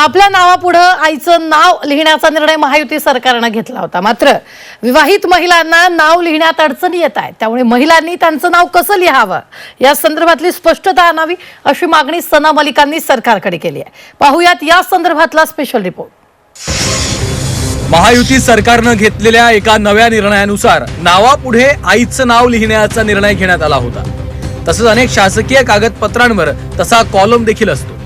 आपल्या नावापुढं आईचं नाव लिहिण्याचा निर्णय महायुती सरकारनं घेतला होता. मात्र विवाहित महिलांना नाव लिहिण्यात अडचणी येत आहेत. त्यामुळे महिलांनी त्यांचं नाव कसं लिहावं? या संदर्भातली स्पष्टता आणावी अशी मागणी सना मलिकांनी सरकारकडे केली आहे. पाहुयात या संदर्भातला स्पेशल रिपोर्ट महायुती सरकारनं घेतलेल्या एका नव्या निर्णयानुसार नावापुढे आईचं नाव लिहिण्याचा निर्णय घेण्यात आला होता. तसंच अनेक शासकीय कागदपत्रांवर तसा कॉलम देखील असतो.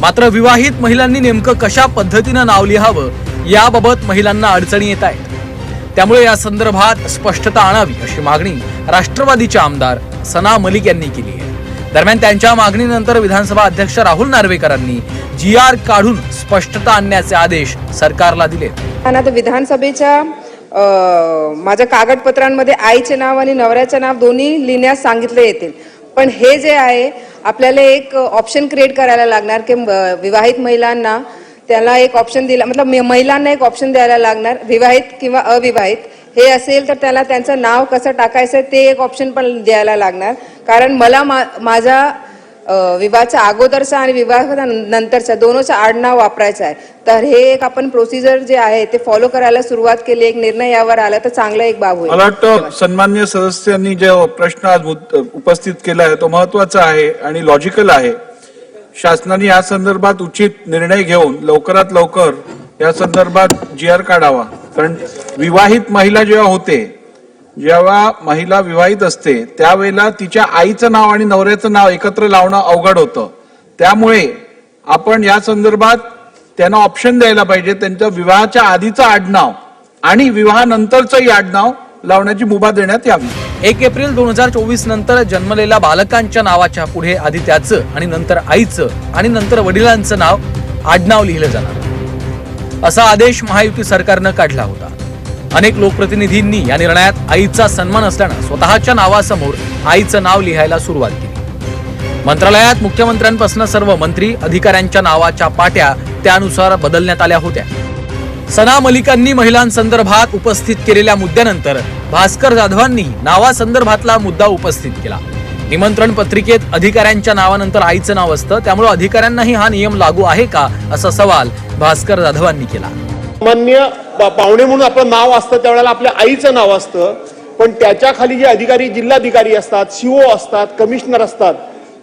मात्र विवाहित महिलांनी नेमकं कशा पद्धतीनं नाव लिहावं याबाबत महिलांना अडचणी येत आहेत. त्यामुळे या संदर्भात स्पष्टता आणावी अशी मागणी राष्ट्रवादीचे आमदार सना मलिक यांनी केली आहे. दरम्यान त्यांच्या मागणीनंतर विधानसभा अध्यक्ष राहुल नार्वेकरांनी जी आर काढून स्पष्टता आणण्याचे आदेश सरकारला दिले. आणि आता विधानसभेच्या माझ्या कागदपत्रांमध्ये आईचे नाव आणि नवऱ्याचे नाव दोन्ही लिहिण्यास सांगितले येतील. पण हे जे आहे आपल्याला एक ऑप्शन क्रिएट करायला लागणार की विवाहित महिलांना त्याला एक ऑप्शन दिला मतलब महिलांना एक ऑप्शन द्यायला लागणार विवाहित किंवा अविवाहित. हे असेल तर त्याला त्यांचं नाव कसं टाकायचं ते एक ऑप्शन पण द्यायला लागणार. कारण मला मा माझा विवाहाच्या अगोदरचा आणि विवाहाच्या नंतरचा दोनोचा आडनाव वापरायचं आहे. तर हे एक आपण प्रोसिजर जे आहे ते फॉलो करायला सुरुवात केली एक निर्णय यावर आला तर चांगला एक बाब होईल. मला वाटतं सन्मान्य सदस्यांनी जो प्रश्न आज उपस्थित केला आहे तो महत्त्वाचा आहे आणि लॉजिकल आहे. शासनाने या संदर्भात उचित निर्णय घेऊन लवकरात लवकर या संदर्भात जी आर काढावा. कारण विवाहित महिला जेव्हा होते जेव्हा महिला विवाहित असते त्यावेळेला तिच्या आईचं नाव आणि नवऱ्याचं नाव एकत्र लावणं अवघड होतं. त्यामुळे आपण या संदर्भात त्यांना ऑप्शन द्यायला पाहिजे. त्यांच्या विवाहाच्या आधीचं आडनाव आणि विवाहानंतरचंही आडनाव लावण्याची मुभा देण्यात यावी. एक एप्रिल दोन हजार चोवीस नंतर जन्मलेल्या बालकांच्या नावाच्या पुढे आधी त्याचं आणि नंतर आईचं आणि नंतर वडिलांचं नाव आडनाव लिहिलं जाणार. असा आदेश महायुती सरकारनं काढला होता. अनेक लोकप्रतिनिधींनी या निर्णयात आईचा सन्मान असल्यानं स्वतःच्या नावासमोर आईचं नाव लिहायला सुरुवात केली. मंत्रालयात मुख्यमंत्र्यांपासून सर्व मंत्री अधिकाऱ्यांच्या नावाच्या पाट्या त्यानुसार बदलण्यात आल्या होत्या. सना मलिकांनी महिलांसंदर्भात उपस्थित केलेल्या मुद्द्यानंतर भास्कर जाधवांनी नावासंदर्भातला मुद्दा उपस्थित केला. निमंत्रण पत्रिकेत अधिकाऱ्यांच्या नावानंतर आईचं नाव असतं त्यामुळे अधिकाऱ्यांनाही हा नियम लागू आहे का असा सवाल भास्कर जाधवांनी केला. पाहुणे म्हणून आपलं नाव असतं त्यावेळेला आपल्या आईचं नाव असतं. पण त्याच्याखाली जे अधिकारी जिल्हाधिकारी असतात सीओ असतात कमिशनर असतात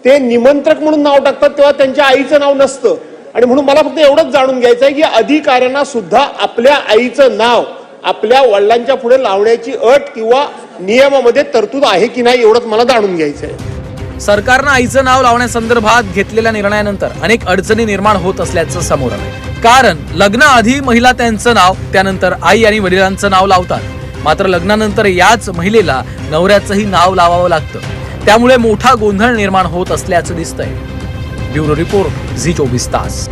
ते निमंत्रक म्हणून नाव टाकतात तेव्हा त्यांच्या आईचं नाव नसतं. आणि म्हणून मला फक्त एवढंच जाणून घ्यायचं आहे की अधिकाऱ्यांना सुद्धा आपल्या आईचं नाव आपल्या वडिलांच्या पुढे लावण्याची अट किंवा नियमामध्ये तरतूद आहे की नाही एवढंच मला जाणून घ्यायचं आहे सरकारनं आईचं नाव लावण्यासंदर्भात घेतलेल्या निर्णयानंतर अनेक अडचणी निर्माण होत असल्याचं समोर आलं कारण लग्नाआधी महिला त्यांचं नाव त्यानंतर आई आणि वडिलांचं नाव लावतात. मात्र लग्नानंतर याच महिलेला नवऱ्याचंही नाव लावावं लागतं. त्यामुळे मोठा गोंधळ निर्माण होत असल्याचं दिसतंय. ब्युरो रिपोर्ट झी चोवीस तास.